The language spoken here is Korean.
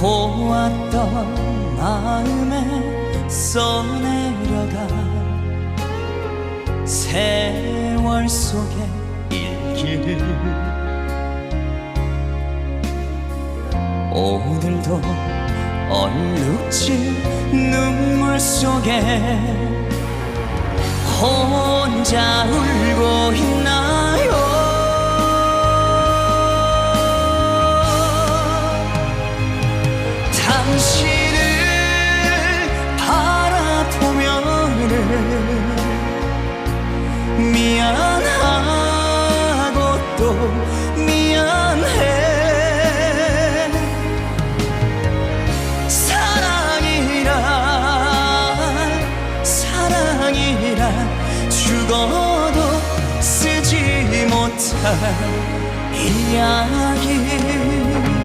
고왔던 마음에 써내려가 세월 속의 일기를. 오늘도 얼룩질 눈물 속에 혼자 울고 당신을 바라보면은 미안하고 또 미안해. 사랑이란 사랑이란 죽어도 쓰지 못할 이야기